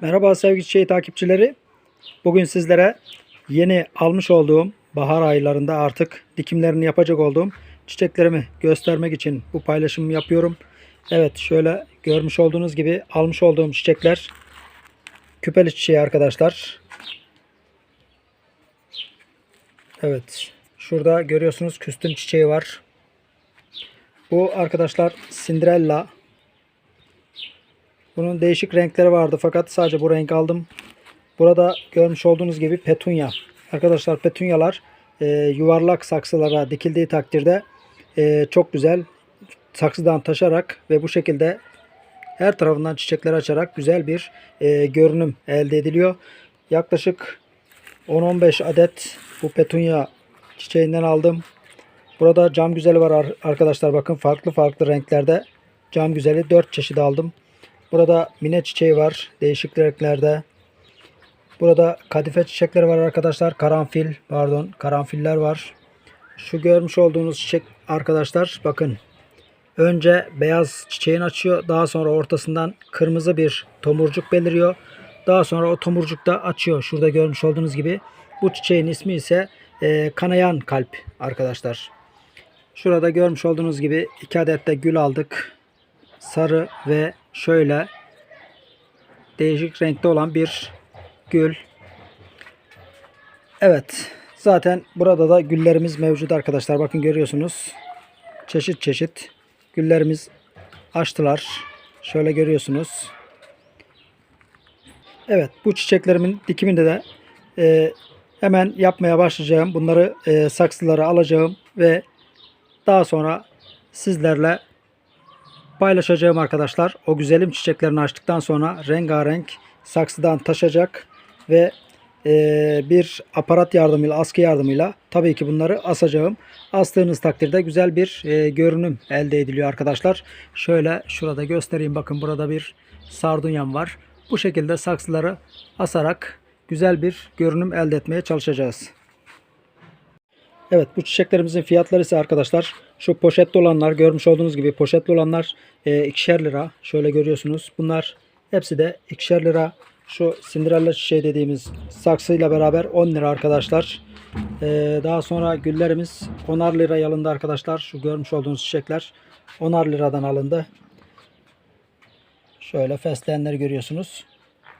Merhaba sevgili çiçeği takipçileri. Bugün sizlere yeni almış olduğum bahar aylarında artık dikimlerini yapacak olduğum çiçeklerimi göstermek için bu paylaşımı yapıyorum. Evet şöyle görmüş olduğunuz gibi almış olduğum çiçekler küpeli çiçeği arkadaşlar. Evet şurada görüyorsunuz küstüm çiçeği var. Bu arkadaşlar Cinderella. Bunun değişik renkleri vardı fakat sadece bu renk aldım. Burada görmüş olduğunuz gibi petunya. Arkadaşlar petunyalar e, yuvarlak saksılara dikildiği takdirde e, çok güzel saksıdan taşarak ve bu şekilde her tarafından çiçekler açarak güzel bir e, görünüm elde ediliyor. Yaklaşık 10-15 adet bu petunya çiçeğinden aldım. Burada cam güzeli var ar- arkadaşlar bakın farklı farklı renklerde cam güzeli 4 çeşit aldım. Burada mine çiçeği var değişik renklerde. Burada kadife çiçekleri var arkadaşlar. Karanfil pardon karanfiller var. Şu görmüş olduğunuz çiçek arkadaşlar bakın. Önce beyaz çiçeğin açıyor. Daha sonra ortasından kırmızı bir tomurcuk beliriyor. Daha sonra o tomurcuk da açıyor. Şurada görmüş olduğunuz gibi. Bu çiçeğin ismi ise e, kanayan kalp arkadaşlar. Şurada görmüş olduğunuz gibi iki adet de gül aldık. Sarı ve şöyle değişik renkte olan bir gül. Evet. Zaten burada da güllerimiz mevcut arkadaşlar. Bakın görüyorsunuz. Çeşit çeşit güllerimiz açtılar. Şöyle görüyorsunuz. Evet. Bu çiçeklerimin dikiminde de e, hemen yapmaya başlayacağım. Bunları e, saksılara alacağım ve daha sonra sizlerle paylaşacağım arkadaşlar. O güzelim çiçeklerini açtıktan sonra rengarenk saksıdan taşacak ve e, bir aparat yardımıyla, askı yardımıyla tabii ki bunları asacağım. Astığınız takdirde güzel bir e, görünüm elde ediliyor arkadaşlar. Şöyle şurada göstereyim. Bakın burada bir sardunyam var. Bu şekilde saksıları asarak güzel bir görünüm elde etmeye çalışacağız. Evet bu çiçeklerimizin fiyatları ise arkadaşlar şu poşetli olanlar görmüş olduğunuz gibi poşetli olanlar e, ikişer lira. Şöyle görüyorsunuz. Bunlar hepsi de ikişer lira. Şu Cinderella çiçeği dediğimiz saksıyla beraber 10 lira arkadaşlar. E, daha sonra güllerimiz 10'ar lira alındı arkadaşlar. Şu görmüş olduğunuz çiçekler 10'ar liradan alındı. Şöyle fesleğenleri görüyorsunuz.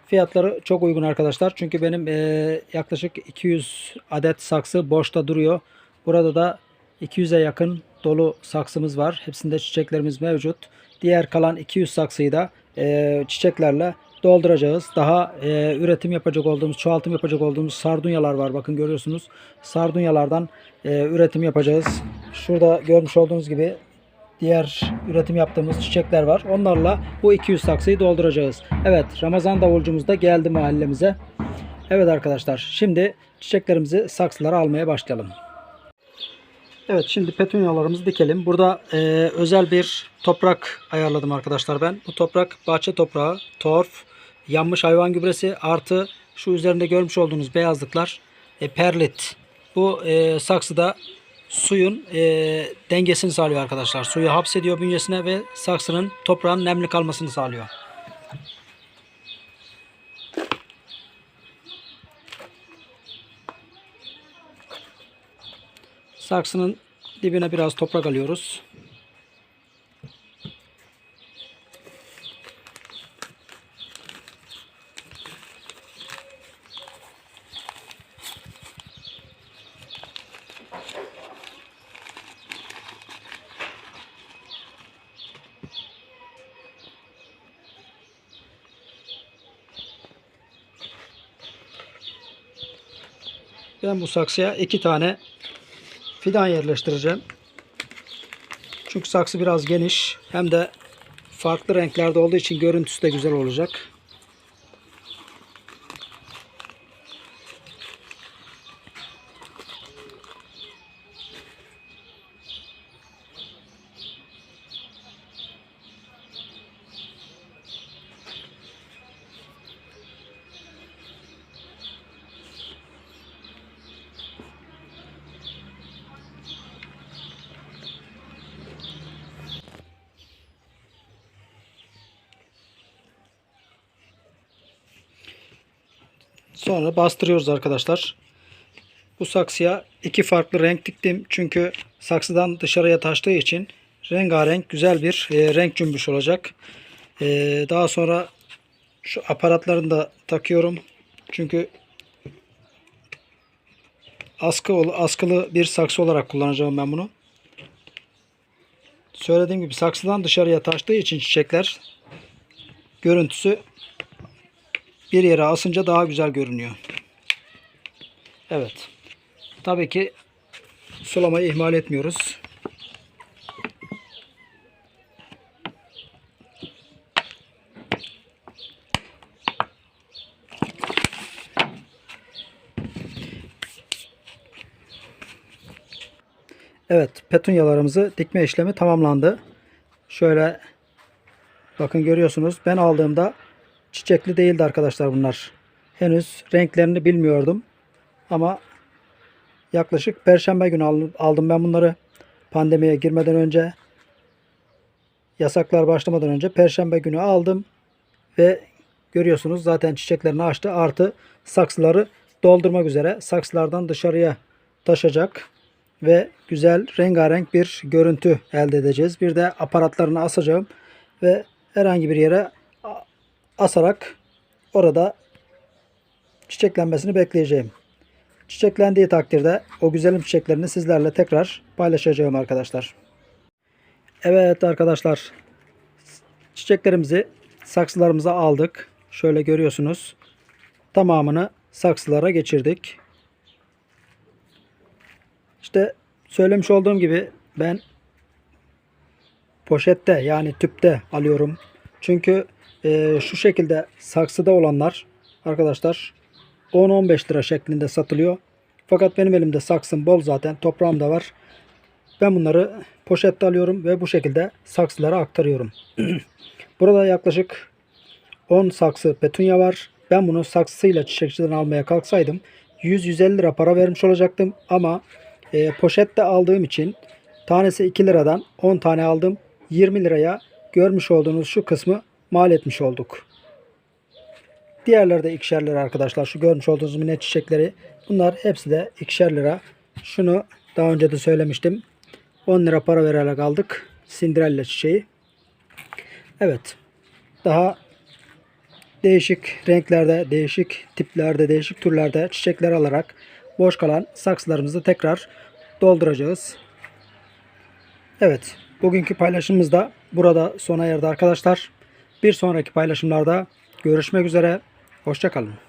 Fiyatları çok uygun arkadaşlar. Çünkü benim eee, yaklaşık 200 adet saksı boşta duruyor. Burada da 200'e yakın dolu saksımız var. Hepsinde çiçeklerimiz mevcut. Diğer kalan 200 saksıyı da eee, çiçeklerle dolduracağız. Daha eee, üretim yapacak olduğumuz, çoğaltım yapacak olduğumuz sardunyalar var. Bakın görüyorsunuz. Sardunyalardan eee, üretim yapacağız. Şurada görmüş olduğunuz gibi diğer üretim yaptığımız çiçekler var. Onlarla bu 200 saksıyı dolduracağız. Evet Ramazan davulcumuz da geldi mahallemize. Evet arkadaşlar şimdi çiçeklerimizi saksılara almaya başlayalım. Evet şimdi petunyalarımızı dikelim. Burada e, özel bir toprak ayarladım arkadaşlar ben. Bu toprak bahçe toprağı, torf, yanmış hayvan gübresi artı şu üzerinde görmüş olduğunuz beyazlıklar e, perlit. Bu e, saksıda suyun e, dengesini sağlıyor arkadaşlar. Suyu hapsediyor bünyesine ve saksının toprağın nemli kalmasını sağlıyor. Saksının dibine biraz toprak alıyoruz. Ben bu saksıya iki tane fidan yerleştireceğim. Çünkü saksı biraz geniş. Hem de farklı renklerde olduğu için görüntüsü de güzel olacak. Sonra bastırıyoruz arkadaşlar. Bu saksıya iki farklı renk diktim. Çünkü saksıdan dışarıya taştığı için rengarenk güzel bir e, renk cümbüş olacak. E, daha sonra şu aparatlarını da takıyorum. Çünkü askı askılı bir saksı olarak kullanacağım ben bunu. Söylediğim gibi saksıdan dışarıya taştığı için çiçekler görüntüsü bir yere asınca daha güzel görünüyor. Evet. Tabii ki sulamayı ihmal etmiyoruz. Evet, petunyalarımızı dikme işlemi tamamlandı. Şöyle bakın görüyorsunuz. Ben aldığımda çiçekli değildi arkadaşlar bunlar. Henüz renklerini bilmiyordum. Ama yaklaşık perşembe günü al- aldım ben bunları. Pandemiye girmeden önce yasaklar başlamadan önce perşembe günü aldım ve görüyorsunuz zaten çiçeklerini açtı. Artı saksıları doldurmak üzere saksılardan dışarıya taşacak ve güzel rengarenk bir görüntü elde edeceğiz. Bir de aparatlarını asacağım ve herhangi bir yere asarak orada çiçeklenmesini bekleyeceğim. Çiçeklendiği takdirde o güzelim çiçeklerini sizlerle tekrar paylaşacağım arkadaşlar. Evet arkadaşlar çiçeklerimizi saksılarımıza aldık. Şöyle görüyorsunuz. Tamamını saksılara geçirdik. İşte söylemiş olduğum gibi ben poşette yani tüpte alıyorum. Çünkü e, şu şekilde saksıda olanlar arkadaşlar 10-15 lira şeklinde satılıyor. Fakat benim elimde saksım bol zaten. Toprağım da var. Ben bunları poşette alıyorum ve bu şekilde saksılara aktarıyorum. Burada yaklaşık 10 saksı petunya var. Ben bunu saksıyla çiçekçiden almaya kalksaydım 100-150 lira para vermiş olacaktım. Ama e, poşette aldığım için tanesi 2 liradan 10 tane aldım. 20 liraya görmüş olduğunuz şu kısmı mal etmiş olduk. Diğerleri de ikişer lira arkadaşlar. Şu görmüş olduğunuz minnet çiçekleri. Bunlar hepsi de ikişer lira. Şunu daha önce de söylemiştim. 10 lira para vererek aldık. Cinderella çiçeği. Evet. Daha değişik renklerde, değişik tiplerde, değişik türlerde çiçekler alarak boş kalan saksılarımızı tekrar dolduracağız. Evet. Bugünkü paylaşımımız da burada sona erdi arkadaşlar. Bir sonraki paylaşımlarda görüşmek üzere. Hoşçakalın.